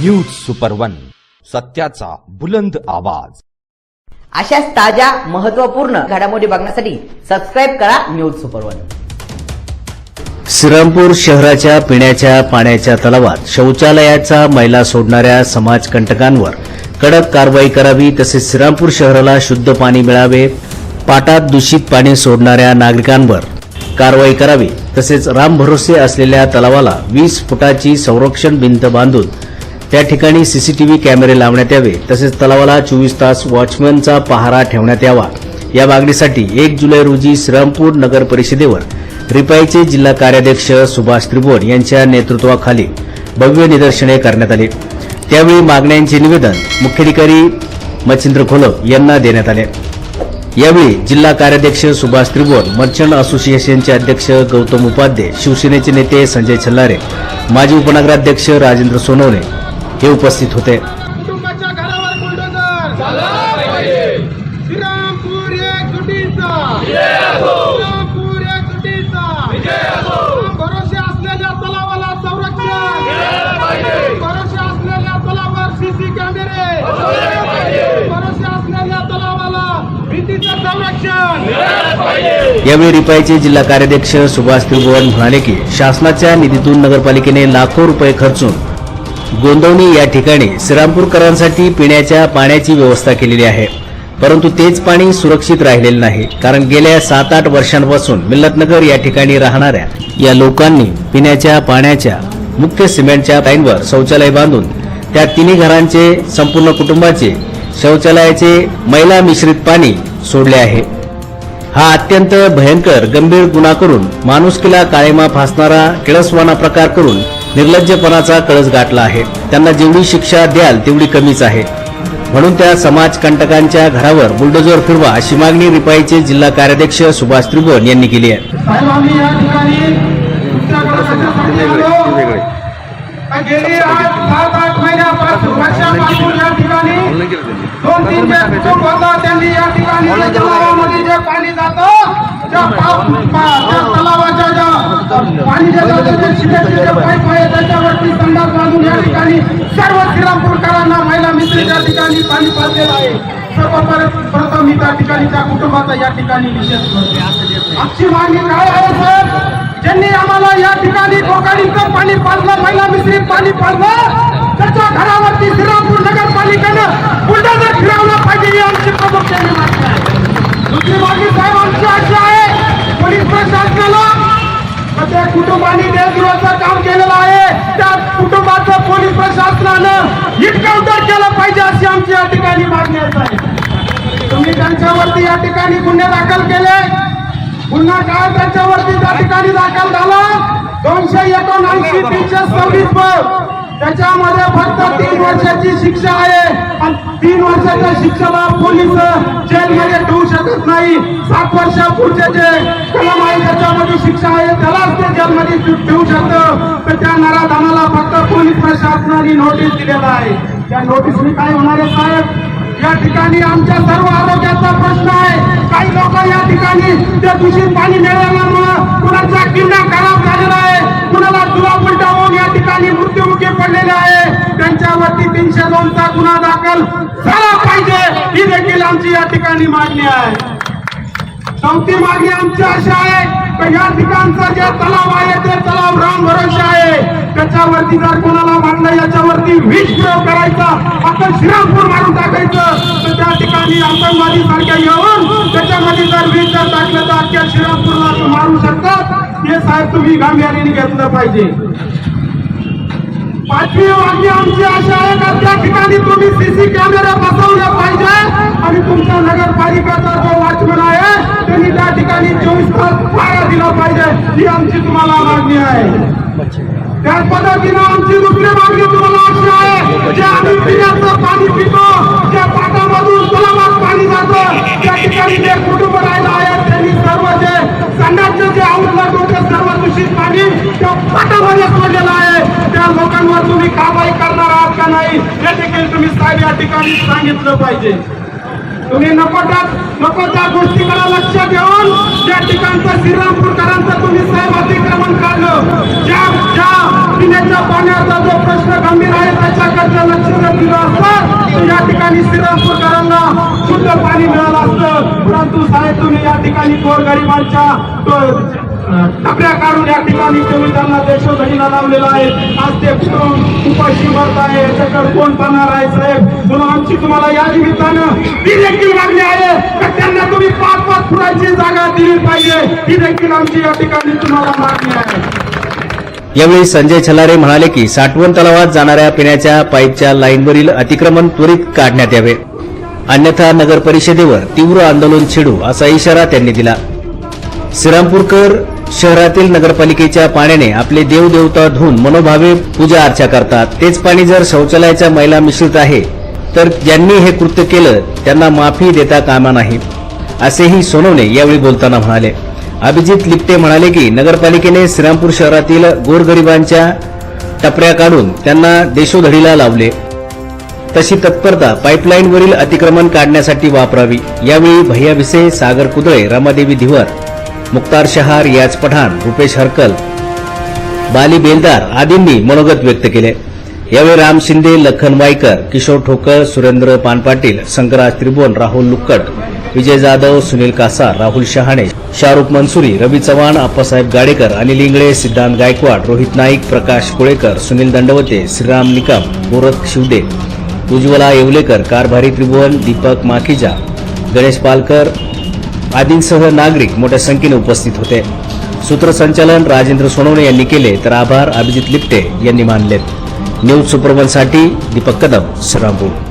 News super one सत्याचा बुलंद आवाज. अशाच ताज्या महत्त्वपूर्ण घडामोडी बघण्यासाठी सबस्क्राईब करा न्यूज सुपर वन श्रीरामपूर शहराच्या पिण्याच्या पाण्याच्या तलावात शौचालयाचा मैला सोडणाऱ्या समाजकंटकांवर कडक कारवाई करावी तसेच श्रीरामपूर शहराला शुद्ध पाणी मिळावे पाटात दूषित पाणी सोडणाऱ्या नागरिकांवर कारवाई करावी तसेच रामभरोसे असलेल्या तलावाला वीस फुटाची संरक्षण भिंत बांधून त्या ठिकाणी सीसीटीव्ही कॅमेरे लावण्यात यावे तसेच तलावाला चोवीस तास वॉचमनचा पहारा ठेवण्यात यावा. या मागणीसाठी एक जुलै रोजी श्रमपूर नगर परिषदेवर रिपाईचे जिल्हा कार्याध्यक्ष सुभाष त्रिभुवन यांच्या नेतृत्वाखाली भव्य निदर्शने करण्यात आली. त्यावेळी मागण्यांचे निवेदन मुख्याधिकारी मच्छिंद्र खोलप यांना देण्यात आले. यावेळी जिल्हा कार्याध्यक्ष सुभाष त्रिभुवन मर्चंट असोसिएशनचे अध्यक्ष गौतम उपाध्ये शिवसेनेचे नेते संजय छल्लारे माजी उपनगराध्यक्ष राजेंद्र सोनवणे हे उपस्थित होते. यावेळी रिपाईचे जिल्हा कार्याध्यक्ष सुभाष त्रिभुवन म्हणाले की शासनाच्या निधीतून नगरपालिकेने लाखो रुपये खर्चून गोंदवणी या ठिकाणी श्रीरामपूरकरांसाठी पिण्याच्या पाण्याची व्यवस्था केलेली आहे. परंतु तेच पाणी सुरक्षित राहिलेले नाही कारण गेल्या सात आठ वर्षांपासून मिल्लतनगर या ठिकाणी राहणाऱ्या या लोकांनी पिण्याच्या पाण्याच्या मुख्य सिमेंटच्या लाईनवर शौचालय बांधून त्या तिन्ही घरांचे संपूर्ण कुटुंबाचे शौचालयाचे मैला मिश्रित पाणी सोडले आहे. हा अत्यंत भयंकर गंभीर गुन्हा करून माणुसकीला काळेमा फासणारा किळसवाना प्रकार करून निर्लज्जपणाचा कळस गाठला आहे. त्यांना जेवढी शिक्षा द्याल तेवढी कमीच आहे. म्हणून त्या समाजकंटकांच्या घरावर बुलडोजर फिरवा अशी मागणी रिपाईचे जिल्हा कार्याध्यक्ष सुभाष त्रिभुवन यांनी केली आहे. या त्यांनी या ठिकाणी पाणी त्या त्या त्याच्यावरती संडास बांधून या ठिकाणी सर्व श्रीरामपूरकरांना महिला मित्र या ठिकाणी पाणी पाजलेलं आहे. सर्वप्रथम मी त्या ठिकाणी त्या कुटुंबाचा या ठिकाणी निषेध करतो. आमची मागणी काय आहे सर ज्यांनी आम्हाला या ठिकाणी कोकणीचं पाणी पाजलं महिला मिश्रित पाणी पाजलं त्याच्या घरावरती श्रीरामपूर नगरपालिकेनं बुलडोजर फिरवलं पाहिजे ही आमची मागणी आहे. दुसरी मागणी साहेब आमची अशी आहे पोलीस प्रशासनाला त्या कुटुंबाने देशद्रोहाचं काम केलेलं आहे. त्या कुटुंबाचं पोलीस प्रशासनानं इन्काउंटर केलं पाहिजे अशी आमची या ठिकाणी मागणी आहे तुम्ही त्यांच्यावरती या ठिकाणी गुन्हे दाखल केले. गुन्हा काय त्यांच्यावरती त्या ठिकाणी दाखल झाला. दोनशे एकोणऐंशी तीनशे सव्वीस त्याच्यामध्ये फक्त तीन वर्षाची शिक्षा आहे. आणि तीन वर्षाच्या शिक्षेला पोलीस जेलमध्ये ठेवू शकत नाही. सात वर्षा पुढचे जे कलम आहे त्याच्या त्यालाच ठेवू शकतो. तर त्या नराधामाला फक्त पोलीस प्रशासनाने नोटीस दिलेला आहे. त्या नोटीसने काय होणार आहे साहेब? या ठिकाणी आमच्या सर्व आरोग्याचा प्रश्न आहे. काही लोक या ठिकाणी ते दूषित पाणी मिळाल्यामुळं कुणाचा किल्ला खराब झालेला आहे. कुणाला दुवा उलटा होऊन या ठिकाणी मृत्यूमुखी पडलेले आहे. त्यांच्यावरती तीनशे दोनचा गुन्हा दाखल झाला पाहिजे. ही देखील आमची या ठिकाणी मागणी आहे. चौथी मागणी आमची अशी आहे. की या ठिकाणचा जे तलाव आहे ते तलाव राम भरोसे आहे. त्याच्यावरती जर कोणाला मांडलं याच्यावरती विष प्रयोग करायचा. आपण श्रीरामपूर मारून टाकायचं. तर त्या ठिकाणी आतंकवादी सारख्या येऊन त्याच्यामध्ये जर विष जर टाकलं तर अख्ख्या श्रीरामपूरला मारू शकतात. हे साहेब तुम्ही गांभीर्याने घेतलं पाहिजे. पाचवी मागणी आमची अशी आहे का? त्या ठिकाणी तुम्ही सीसी कॅमेरा बसवले पाहिजे आणि तुमच्या नगरपालिकेचा जो वॉचमन आहे आणि चोवीस तास पाया दिला पाहिजे ही आमची तुम्हाला मागणी आहे. त्याच पद्धतीनं आमची दुसरी मागणी तुम्हाला अशी आहे जे आम्ही पिण्याचं पाणी पितो ज्या पाटामधून तलावात पाणी जातं. त्या ठिकाणी जे कुटुंब राहिलं आहे त्यांनी सर्व जे संडासचं जे आउटलेट होतं सर्व दूषित पाणी त्या पाटामध्ये सोडलेलं आहे. त्या लोकांवर तुम्ही कारवाई करणार आहात का नाही हे देखील तुम्ही साहेब या ठिकाणी सांगितलं पाहिजे. तुम्ही नको त्या नको त्या गोष्टीकडे लक्ष देऊन त्या ठिकाणचं श्रीरामपूरकरांचं तुम्ही साहेब अतिक्रमण काढलं. ज्या ज्या पिण्याच्या पाण्याचा जो प्रश्न गंभीर आहे त्याच्याकडचं लक्ष जर दिलं असतं या ठिकाणी श्रीरामपूरकरांना शुद्ध पाणी मिळालं असतं. परंतु साहेब तुम्ही या ठिकाणी गोरगरिबांच्या टपऱ्या काढून या ठिकाणी तुम्ही त्यांना देशोधडीला लावलेला आहे. आज ते उपाशी मरत आहे. त्याच्याकडे कोण पाहणार आहे साहेब? म्हणून आमची तुम्हाला या निमित्तानं ही देखील मागणी आहे का त्यांना तुम्ही पाच पाच फुटांची जागा दिली पाहिजे ही देखील आमची या ठिकाणी तुम्हाला मागणी आहे. यावेळी संजय छलारे म्हणाले की साठवण तलावात जाणाऱ्या पिण्याच्या पाईपच्या लाईनवरील अतिक्रमण त्वरित काढण्यात यावे. अन्यथा नगर परिषदेवर तीव्र आंदोलन छेडू असा इशारा त्यांनी दिला. श्रीरामपूरकर शहरातील नगरपालिकेच्या पाण्याने आपले देवदेवता धुवून मनोभावे पूजा अर्चा करतात. तेच पाणी जर शौचालयाच्या मैला मिश्रित आहे तर ज्यांनी हे कृत्य केलं त्यांना माफी देता कामा नाही असेही सोनवणे यावेळी बोलताना म्हणाले. अभिजित लिपटे म्हणाले की नगरपालिकेने श्रीरामपूर शहरातील गोरगरिबांच्या टपऱ्या काढून त्यांना देशोधडीला लावले. तशी तत्परता पाईपलाईनवरील अतिक्रमण काढण्यासाठी वापरावी. यावेळी भैया भिसे सागर कुदळे रमादेवी धिवर मुक्तार शहार याज पठाण रुपेश हरकल बाली बेलदार आदींनी मनोगत व्यक्त केले. यावेळी राम शिंदे लखन वायकर किशोर ठोकर सुरेंद्र पानपाटील शंकराज त्रिभुवन राहुल लुक्कट विजय जाधव सुनील कासार राहुल शहाणे शाहरुख मनसुरी रवी चव्हाण आप्पासाहेब गाडेकर अनिल इंगळे सिद्धांत गायकवाड रोहित नाईक प्रकाश कोळेकर सुनील दंडवते श्रीराम निकम गोरख शिवदे उज्ज्वला येवलेकर कारभारी त्रिभुवन दीपक माखीजा गणेश पालकर आदींसह नागरिक मोठ्या संख्येने उपस्थित होते. सूत्रसंचालन राजेंद्र सोनवणे यांनी केले तर आभार अभिजित लिप्टे यांनी मानलेत. न्यूज सुपरवनसाठी दीपक कदम श्रीरामपूर.